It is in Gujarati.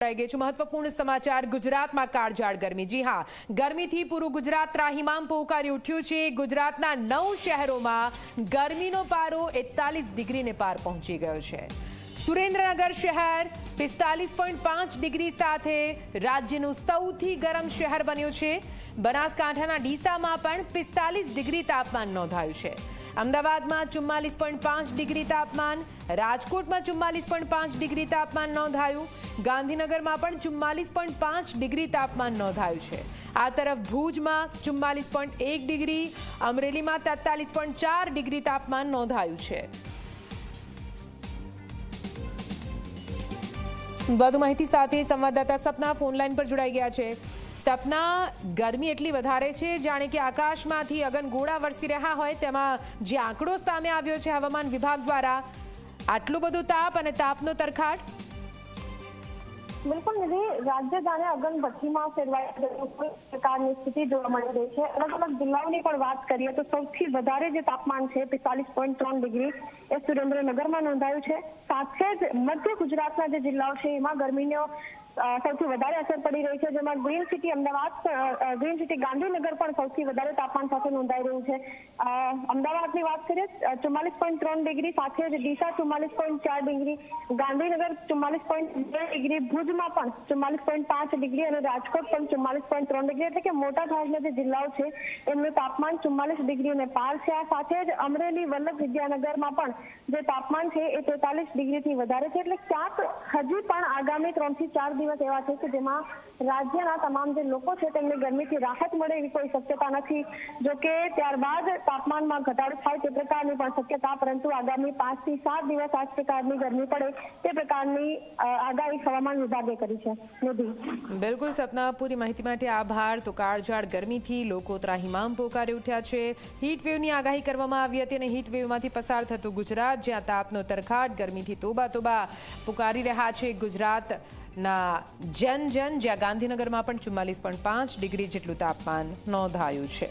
મહત્વપૂર્ણ સમાચાર, ગુજરાતમાં કાળઝાળ ગરમી. જી હા, ગરમીથી પૂરું ગુજરાત ત્રાહિમામ પોકારી ઉઠ્યું છે. ગુજરાતના નવ શહેરોમાં ગરમીનો પારો એકતાલીસ ડિગ્રીને પાર પહોંચી ગયો છે. સુરેન્દ્રનગર શહેર પિસ્તાલીસ પોઈન્ટ પાંચ ડિગ્રી સાથે રાજ્યનું સૌથી ગરમ શહેર બન્યું છે. બનાસકાંઠાના ડીસામાં પણ પિસ્તાલીસ ડિગ્રી તાપમાન નોંધાયું છે. અમદાવાદમાં ચુમ્માલીસ પોઈન્ટ પાંચ ડિગ્રી તાપમાન, રાજકોટમાં ચુમ્માલીસ પોઈન્ટ પાંચ ડિગ્રી તાપમાન નોંધાયું, ગાંધીનગરમાં પણ ચુમ્માલીસ પોઈન્ટ પાંચ ડિગ્રી તાપમાન નોંધાયું છે. આ તરફ ભુજમાં ચુમ્માલીસ પોઈન્ટ એક ડિગ્રી, અમરેલીમાં તેતાલીસ પોઈન્ટ ચાર ડિગ્રી તાપમાન નોંધાયું છે. વધુ માહિતી સાથે સંવાદદાતા સપના ફોનલાઈન પર જોડાઈ ગયા છે. સપના ગરમી એટલી વધારે છે, જાણે કે આકાશમાંથી અગનગોળા વરસી રહ્યા હોય, તેમાં જે આંકડો સામે આવ્યો છે હવામાન વિભાગ દ્વારા. આટલો બધો તાપ અને તાપનો તરખાટ બિલકુલ નિધિ, રાજ્ય જાણે અગનભઠ્ઠીમાં ફેરવાઈ પ્રકારની સ્થિતિ જોવા મળી રહી છે. અલગ અલગ જિલ્લાઓની પણ વાત કરીએ તો સૌથી વધારે જે તાપમાન છે, પિસ્તાલીસ પોઈન્ટ ત્રણ ડિગ્રી એ સુરેન્દ્રનગરમાં નોંધાયું છે. સાથે જ મધ્ય ગુજરાતના જે જિલ્લાઓ છે, એમાં ગરમીનો સૌથી વધારે અસર પડી રહી છે જેમાં green city Ahmedabad green city Gandhinagar પણ સૌથી વધારે તાપમાન સાથે નોંધાઈ રહ્યું છે. અમદાવાદની વાત કરીએ ચુમ્માલીસ પોઈન્ટ ત્રણ ડિગ્રી સાથે જ ડીસા ચુમ્માલીસ પોઈન્ટ ચાર ડિગ્રી, ગાંધીનગર ચુમ્માલીસ પોઈન્ટ બે ડિગ્રી, ભુજમાં પણ ચુમ્માલીસ પોઈન્ટ પાંચ ડિગ્રી અને રાજકોટ પણ ચુમ્માલીસ પોઈન્ટ ત્રણ ડિગ્રી એટલે કે મોટા ભાગના જે જિલ્લાઓ છે, એમનું તાપમાન ચુમ્માલીસ ડિગ્રીને પાર છે. આ સાથે જ અમરેલી, વલ્લભ વિદ્યાનગરમાં પણ જે તાપમાન છે એ તેતાલીસ ડિગ્રીથી વધારે છે. એટલે ક્યાંક હજી પણ આગામી ત્રણથી ચાર દિવસ એવા છે કે જેમાં રાજ્યના તમામ જે લોકો છે તેમને ગરમીથી રાહત મળે એવી કોઈ શક્યતા નથી. જો કે ત્યારબાદ તાપમાનમાં ઘટાડો થાય તે પ્રકારની પણ શક્યતા, પરંતુ આગામી પાંચથી સાત દિવસ આ પ્રકારની ગરમી પડે તે પ્રકારની આગાહી હવામાન વિભાગે કરી છે. બિલકુલ સપના, પૂરી માહિતી માટે આભાર. તો કાળઝાળ ગરમીથી લોકો ત્રાહિમામ પોકારી ઉઠ્યા છે. હીટ વેવની આગાહી કરવામાં આવી હતી અને હીટ વેવમાંથી પસાર થતું ગુજરાત, જ્યાં તાપનો તરખાટ ગરમીથી તોબા તોબા પુકારી રહ્યા છે. ગુજરાતના જન જન જ્યાં ગાંધીનગરમાં પણ ચુમ્માલીસ પોઈન્ટ પાંચ ડિગ્રી જેટલું તાપમાન નોંધાયું છે.